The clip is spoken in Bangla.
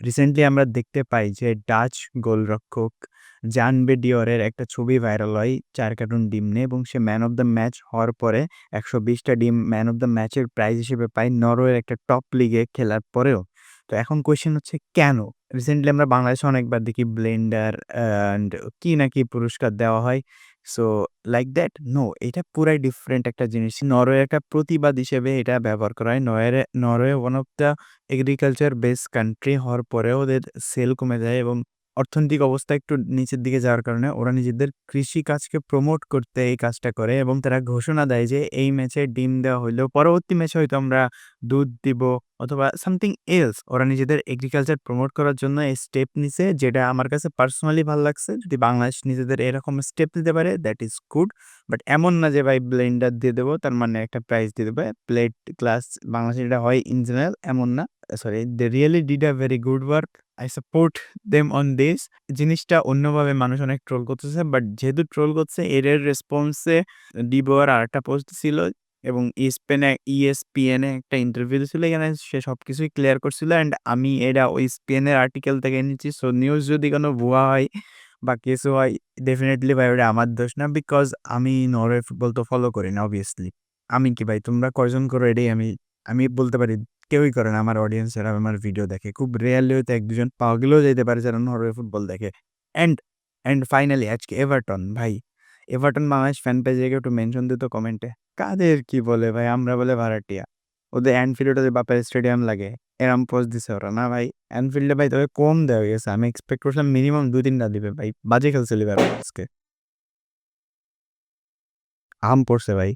রিসেন্টলি আমরা দেখতে পাই যে ডাচ গোলরক্ষক জানবে ডিওরের একটা ছবি ভাইরাল হয় চার কার্টুন ডিম নিয়ে এবং সে ম্যান অফ দ্য ম্যাচ হওয়ার পরে একশো বিশটা ডিম ম্যান অফ দ্য ম্যাচের প্রাইজ হিসেবে পায় নরওয়ের একটা টপ লিগে খেলার পরেও। তো এখন কোয়েশ্চেন হচ্ছে কেন? রিসেন্টলি আমরা বাংলাদেশে অনেকবার দেখি ব্লেন্ডার অ্যান্ড কি না কি পুরস্কার দেওয়া হয়। সো লাইক দ্যাট নো এটা পুরাই ডিফারেন্ট একটা জিনিস। নরওয়ে একটা প্রতিবাদ হিসেবে এটা ব্যবহার করা হয়। Norway Norway one of the agriculture base country হওয়ার পরেও ওদের সেল কমে যায় এবং অর্থনৈতিক অবস্থা একটু নিচের দিকে যাওয়ার কারণে ওরা নিজেদের কৃষি কাজকে প্রমোট করতে এই কাজটা করে এবং তারা ঘোষণা দেয় যে এই ম্যাচে ডিম দেওয়া হইলেও পরবর্তী ম্যাচে হয়তো আমরা দুধ দিব অথবা সামথিং এলস ওরা নিজেদের এগ্রিকালচার প্রমোট করার জন্য এই স্টেপ নিছে, যেটা আমার কাছে পার্সোনালি ভালো লাগছে। যদি বাংলাদেশ নিজেদের এরকম স্টেপ নিতে পারে দ্যাট ইজ গুড বাট এমন না যে ভাই ব্লেন্ডার দিয়ে দেবো, তার মানে একটা প্রাইজ দিয়ে দেবে। প্লেট ক্লাস বাংলাদেশে যেটা হয় ইন জেনারেল এমন না। Sorry they really did a very good work I support them on this জিনিসটা অন্যভাবে মানুষ অনেক ট্রোল করতেছে বাট যেহেতু ট্রোল করছে এর রেসপন্সে ডিবোর আর একটা পোস্ট ছিল এবং ইস্পেনে ইএসপিএনে একটা ইন্টারভিউ ছিল এখানে সে সব কিছুই ক্লিয়ার করছিল অ্যান্ড আমি এটা ওই স্পিএনের আর্টিকেল থেকে নিচ্ছি সো নিউজ যদি কোনো ভুয়া হয় বা কিছু হয় ডেফিনেটলি ভাই ওটা আমার দোষ না বিকজ আমি নরওয়ে ফুটবল তো ফলো করি না অবভিয়াসলি আমি কি ভাই, তোমরা কয়জন করো এটাই আমি আমি বলতে পারি, কেউই করে না। আমার অডিয়েন্স অডিয়েন্সেরা আমার ভিডিও দেখে। খুব রেয়ারলি হয়তো এক দুজন পাওয়া গেলেও যেতে পারে যারা নরওয়ে ফুটবল দেখে। অ্যান্ড অ্যান্ড ফাইনালি আজকে এভারটন ভাই। এভারটন বাংলাদেশ ফ্যান পেজে গিয়ে একটু মেনশন দিত কমেন্টে কাদের কি বলে ভাই? আমরা বলে ভাড়াটিয়া। ওদের অ্যানফিল্ড যে বাপের স্টেডিয়াম লাগে, এরম পোস্ট দিছে ওরা। না ভাই অ্যানফিল্ডে ভাই তবে কম দেওয়া গেছে। আমি এক্সপেক্ট করছিলাম মিনিমাম দু তিনটা দিবে ভাই। বাজে খেলছিল আজকে। আম পড়ছে ভাই।